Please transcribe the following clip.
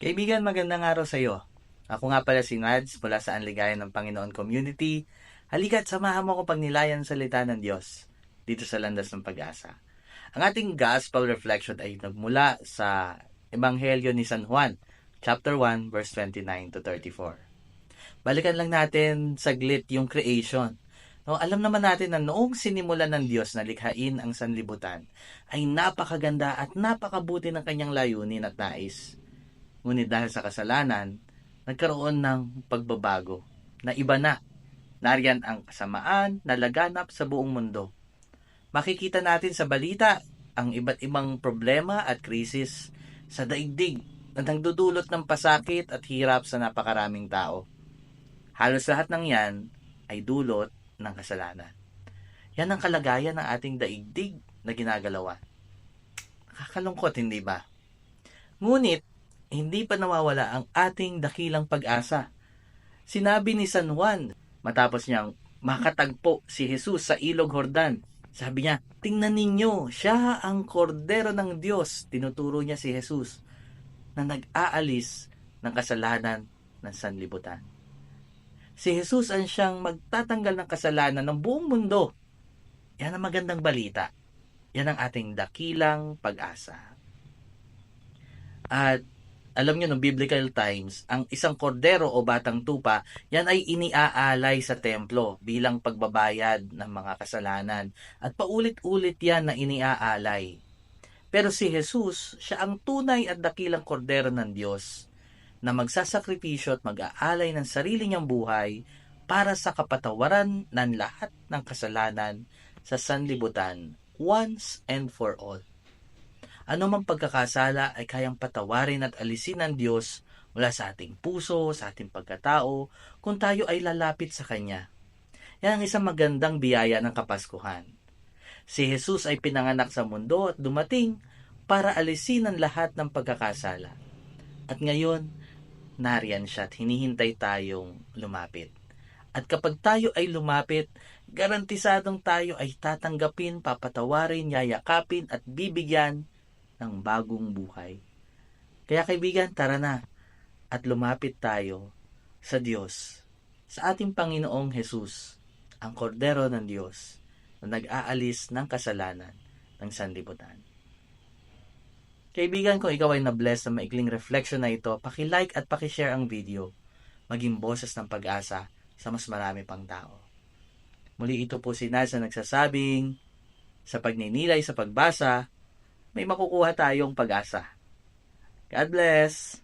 Kaibigan, magandang araw sa iyo. Ako nga pala si Nads mula sa Anligayan ng Panginoon Community. Halika at samahan mo ko pagnilayan sa salita ng Diyos dito sa Landas ng Pag-asa. Ang ating Gospel Reflection ay nagmula sa Ebanghelyo ni San Juan, chapter 1, verse 29 to 34. Balikan lang natin saglit yung creation. No, alam naman natin na noong sinimulan ng Diyos na likhain ang sanlibutan, ay napakaganda at napakabuti ng kanyang layunin at nais. Ngunit dahil sa kasalanan, nagkaroon ng pagbabago na iba na. Nariyan ang kasamaan na laganap sa buong mundo. Makikita natin sa balita ang iba't ibang problema at krisis sa daigdig na nagdudulot ng pasakit at hirap sa napakaraming tao. Halos lahat ng yan ay dulot ng kasalanan. Yan ang kalagayan ng ating daigdig na ginagalawan. Nakakalungkot, hindi ba? Ngunit, hindi pa nawawala ang ating dakilang pag-asa. Sinabi ni San Juan, matapos niyang makatagpo si Jesus sa ilog Hordan, sabi niya, tingnan ninyo, siya ang kordero ng Diyos. Tinuturo niya si Jesus na nag-aalis ng kasalanan ng sanlibutan. Si Jesus ang siyang magtatanggal ng kasalanan ng buong mundo. Yan ang magandang balita. Yan ang ating dakilang pag-asa. At alam nyo, no biblical times, ang isang kordero o batang tupa, yan ay iniaalay sa templo bilang pagbabayad ng mga kasalanan. At paulit-ulit yan na iniaalay. Pero si Jesus, siya ang tunay at dakilang kordero ng Diyos na magsasakripisyo at mag-aalay ng sarili niyang buhay para sa kapatawaran ng lahat ng kasalanan sa sanlibutan once and for all. Ano mang pagkakasala ay kayang patawarin at alisin ng Diyos mula sa ating puso, sa ating pagkatao, kung tayo ay lalapit sa Kanya. Yan ang isang magandang biyaya ng Kapaskuhan. Si Jesus ay pinanganak sa mundo at dumating para alisin ang lahat ng pagkakasala. At ngayon, nariyan siya at hinihintay tayong lumapit. At kapag tayo ay lumapit, garantisadong tayo ay tatanggapin, papatawarin, yayakapin at bibigyan ng bagong buhay. Kaya kaibigan, tara na at lumapit tayo sa Diyos, sa ating Panginoong Hesus, ang kordero ng Diyos na nag-aalis ng kasalanan ng sanlibutan. Kaibigan, kung ikaw ay na-bless sa maikling reflection na ito, paki-like at paki-share ang video. Maging boses ng pag-asa sa mas marami pang tao. Muli ito po si Naz na nagsasabing, sa pagninilay sa pagbasa, may makukuha tayong pag-asa. God bless!